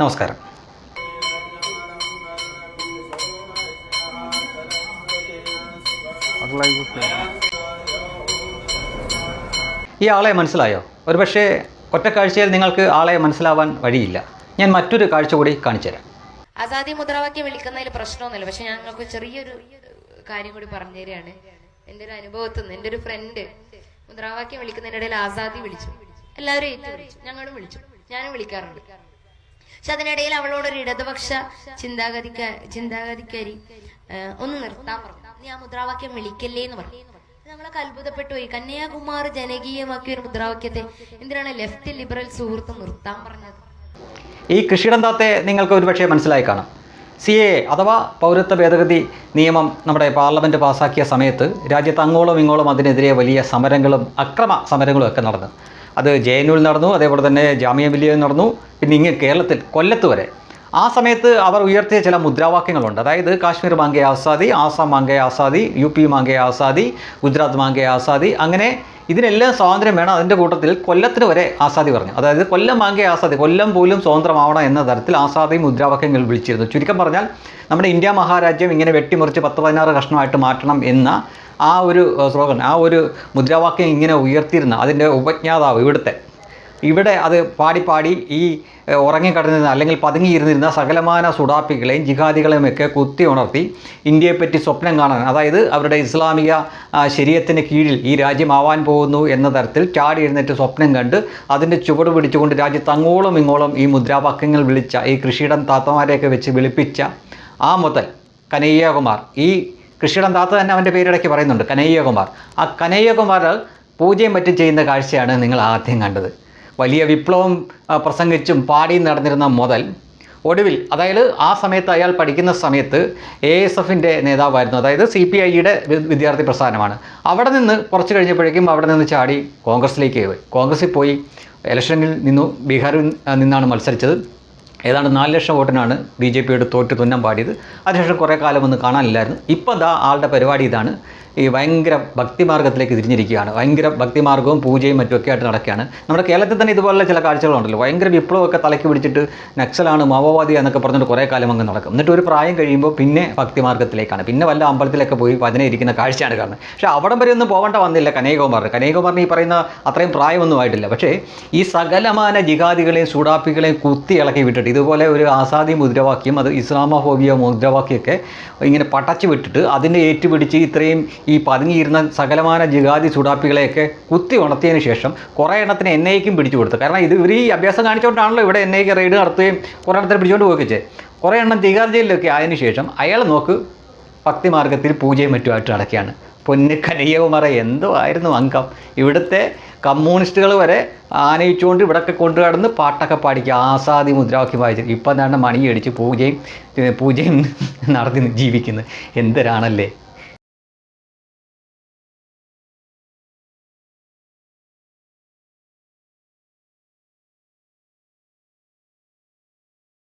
നമസ്കാരം. ഈ ആളെ മനസ്സിലായോ? ഒരുപക്ഷെ ഒറ്റ നിങ്ങൾക്ക് ആളെ മനസ്സിലാവാൻ വഴിയില്ല. ഞാൻ മറ്റൊരു കാഴ്ച കൂടി കാണിച്ചുതരാം ആസാദി മുദ്രാവാക്യം വിളിക്കുന്നതിൽ പ്രശ്നമൊന്നുമില്ല. പക്ഷെ ഞാൻ നിങ്ങൾക്ക് ചെറിയൊരു കാര്യം കൂടി പറഞ്ഞു തരികയാണ്. എന്റെ ഒരു അനുഭവത്തിൽ നിന്ന് എന്റെ ഒരു ഫ്രണ്ട് മുദ്രാവാക്യം വിളിക്കുന്നതിനിടയിൽ ആസാദി വിളിച്ചു. എല്ലാവരും ഏറ്റവും വിളിച്ചു. ഞങ്ങളും വിളിച്ചു. ഞാനും വിളിക്കാറുണ്ട്. പക്ഷെ അതിനിടയിൽ അവളോട് ഒരു ഇടതുപക്ഷ ചിന്താഗതിക്ക ചിന്താഗതിക്കാരി ഒന്ന് നിർത്താൻ പറഞ്ഞു. നീ ആ മുദ്രാവാക്യം വിളിക്കല്ലേ എന്ന് പറഞ്ഞു. നമ്മളൊക്കെ അത്ഭുതപ്പെട്ടു പോയി. കന്യാകുമാർ ജനകീയമാക്കിയ ഒരു മുദ്രാവാക്യത്തെ എന്തിനാണ് ലെഫ്റ്റ് ലിബറൽ സുഹൃത്ത് നിർത്താൻ പറഞ്ഞത്? ഈ കൃഷിയിടന്താത്തെ നിങ്ങൾക്ക് ഒരുപക്ഷെ മനസ്സിലായി കാണാം. സി എ അഥവാ പൗരത്വ ഭേദഗതി നിയമം നമ്മുടെ പാർലമെന്റ് പാസ്സാക്കിയ സമയത്ത് രാജ്യത്ത് അങ്ങോളം ഇങ്ങോളം അതിനെതിരെ വലിയ സമരങ്ങളും അക്രമ സമരങ്ങളും ഒക്കെ നടന്നു. അത് ജെ എൻ യുവിൽ നടന്നു അതേപോലെ തന്നെ ജാമിയ മില്ലിയയിൽ നടന്നു പിന്നെ ഇങ്ങ് കേരളത്തിൽ കൊല്ലത്ത് വരെ. ആ സമയത്ത് അവർ ഉയർത്തിയ ചില മുദ്രാവാക്യങ്ങളുണ്ട്. അതായത് കാശ്മീർ മാങ്കെ ആസാദി ആസാം മാങ്കെ ആസാദി യു പി മാങ്കെ ആസാദി ഗുജറാത്ത് മാങ്കെ ആസാദി അങ്ങനെ ഇതിനെല്ലാം സ്വാതന്ത്ര്യം വേണം അതിന്റെ കൂട്ടത്തിൽ കൊല്ലത്തിന് വരെ ആസാദി പറഞ്ഞു. അതായത് കൊല്ലം മാങ്കെ ആസാദി കൊല്ലം പോലും സ്വതന്ത്രമാവണം എന്ന തരത്തിൽ ആസാദി മുദ്രാവാക്യങ്ങൾ വിളിച്ചിരുന്നു. ചുരുക്കം പറഞ്ഞാൽ നമ്മുടെ ഇന്ത്യ മഹാരാജ്യം ഇങ്ങനെ വെട്ടിമുറിച്ച് പത്ത് പതിനാറ് കഷ്ണമായിട്ട് മാറ്റണം എന്ന ആ ഒരു സ്ലോഗൻ ആ ഒരു മുദ്രാവാക്യം ഇങ്ങനെ ഉയർത്തിയിരുന്ന അതിന്റെ ഉപജ്ഞാതാവ് ഇവിടുത്തെ. ഇവിടെ അത് പാടി പാടി ഈ ഉറങ്ങിക്കടന്നിരുന്ന അല്ലെങ്കിൽ പതുങ്ങിയിരുന്നിരുന്ന സകലമാന സുഡാപ്പികളെയും ജിഹാദികളെയും ഒക്കെ കുത്തി ഉണർത്തി ഇന്ത്യയെപ്പറ്റി സ്വപ്നം കാണാൻ അതായത് അവരുടെ ഇസ്ലാമിക ശരീരത്തിന് കീഴിൽ ഈ രാജ്യമാവാൻ പോകുന്നു എന്ന തരത്തിൽ ചാടി എഴുന്നേറ്റ് സ്വപ്നം കണ്ട് അതിന്റെ ചുവട് പിടിച്ചുകൊണ്ട് രാജ്യത്ത് അങ്ങോളം ഇങ്ങോളം ഈ മുദ്രാവാക്യങ്ങൾ വിളിച്ച ഈ കൃഷിയിടം താത്തമാരെയൊക്കെ വെച്ച് വിളിപ്പിച്ച ആ മുതൽ കനയ്യകുമാർ ഈ കൃഷിയിടം താത്ത തന്നെ അവന്റെ പേരിടയ്ക്ക് പറയുന്നുണ്ട് കനയ്യകുമാർ. ആ കനയ്യകുമാർ പൂജയും മറ്റും ചെയ്യുന്ന കാഴ്ചയാണ് നിങ്ങൾ ആദ്യം കണ്ടത്. വലിയ വിപ്ലവം പ്രസംഗിച്ചും പാടിയും നടന്നിരുന്ന മുതൽ ഒടുവിൽ അതായത് ആ സമയത്ത് അയാൾ പഠിക്കുന്ന സമയത്ത് എ എസ് എഫിന്റെ നേതാവായിരുന്നു. അതായത് സി പി ഐയുടെ വിദ്യാർത്ഥി പ്രസ്ഥാനമാണ്. അവിടെ നിന്ന് കുറച്ച് കഴിഞ്ഞപ്പോഴേക്കും അവിടെ നിന്ന് ചാടി കോൺഗ്രസ്സിലേക്ക് പോയി. കോൺഗ്രസിൽ പോയി. ഇലക്ഷനിൽ നിന്നു ബീഹാറിൽ നിന്നാണ് മത്സരിച്ചത്. ഏതാണ്ട് നാല് ലക്ഷം വോട്ടിനാണ് ബി ജെ പിയോട് തോറ്റ് തുന്നം പാടിയത്. അതിനുശേഷം കുറേ കാലം ഒന്നും കാണാനില്ലായിരുന്നു. ഇപ്പോൾ ദാ ആളുടെ പരിപാടി ഇതാണ്. ഈ ഭയങ്കര ഭക്തിമാർഗത്തിലേക്ക് തിരിഞ്ഞിരിക്കുകയാണ്. ഭയങ്കര ഭക്തിമാർഗവും പൂജയും മറ്റുമൊക്കെ ആയിട്ട് നടക്കുകയാണ്. നമ്മുടെ കേരളത്തിൽ തന്നെ ഇതുപോലുള്ള ചില കാഴ്ചകളുണ്ടല്ലോ. ഭയങ്കര വിപ്ലവമൊക്കെ തലയ്ക്ക് പിടിച്ചിട്ട് നക്സലാണ് മാവോവാദി എന്നൊക്കെ പറഞ്ഞിട്ട് കുറേ കാലം അങ്ങ് നടക്കും. എന്നിട്ട് ഒരു പ്രായം കഴിയുമ്പോൾ പിന്നെ ഭക്തിമാർഗത്തിലേക്കാണ് പിന്നെ വല്ല അമ്പലത്തിലൊക്കെ പോയി വചന ഇരിക്കുന്ന കാഴ്ചയാണ് കാരണം പക്ഷേ അവിടം വരെ ഒന്നും പോകേണ്ട വന്നില്ല കനേകുമാറിന് കനേകുമാറിന് ഈ പറയുന്ന അത്രയും പ്രായമൊന്നും ആയിട്ടില്ല. പക്ഷേ ഈ സകലമാന ജിഹാദികളെയും സൂടാപ്പികളെയും കുത്തി ഇളക്കി വിട്ടിട്ട് ഇതുപോലെ ഒരു ആസാദി മുദ്രാവാക്യം അത് ഇസ്ലാമോഫോബിയ മുദ്രാവാക്യമൊക്കെ ഇങ്ങനെ പടച്ചു വിട്ടിട്ട് അതിനെ ഏറ്റുപിടിച്ച് ഇത്രയും ഈ പതുങ്ങിയിരുന്ന സകലമാന ജിഗാദി ചുടാപ്പികളെയൊക്കെ കുത്തി ഉണർത്തിയതിന് ശേഷം കുറേ എണ്ണത്തിന് എൻ ഐക്കും പിടിച്ചു കൊടുത്തു. കാരണം ഇത് ഇവർ ഈ അഭ്യാസം കാണിച്ചുകൊണ്ടാണല്ലോ ഇവിടെ എൻ ഐക്ക് റെയ്ഡ് നടത്തുകയും കുറേ എണ്ണത്തിന് പിടിച്ചുകൊണ്ട് പോവുകയൊക്കെ കുറേ എണ്ണം തിഹാർ ജയിലിലൊക്കെ ആയതിനു ശേഷം അയാൾ നോക്ക് ഭക്തിമാർഗത്തിൽ പൂജയും മറ്റുമായിട്ട് നടക്കുകയാണ്. പൊന്ന് കനയ്യകുമാറ എന്തോ ആയിരുന്നു അംഗം. ഇവിടുത്തെ കമ്മ്യൂണിസ്റ്റുകൾ വരെ ആനയിച്ചുകൊണ്ട് ഇവിടൊക്കെ കൊണ്ടു കടന്ന് പാട്ടൊക്കെ പാടിക്കുക ആസാദി മുദ്രാവാക്യം വായിച്ചു ഇപ്പം എന്താണ് മണിയടിച്ച് പൂജയും പൂജയും നടത്തി ജീവിക്കുന്നത് എന്തരാണല്ലേ?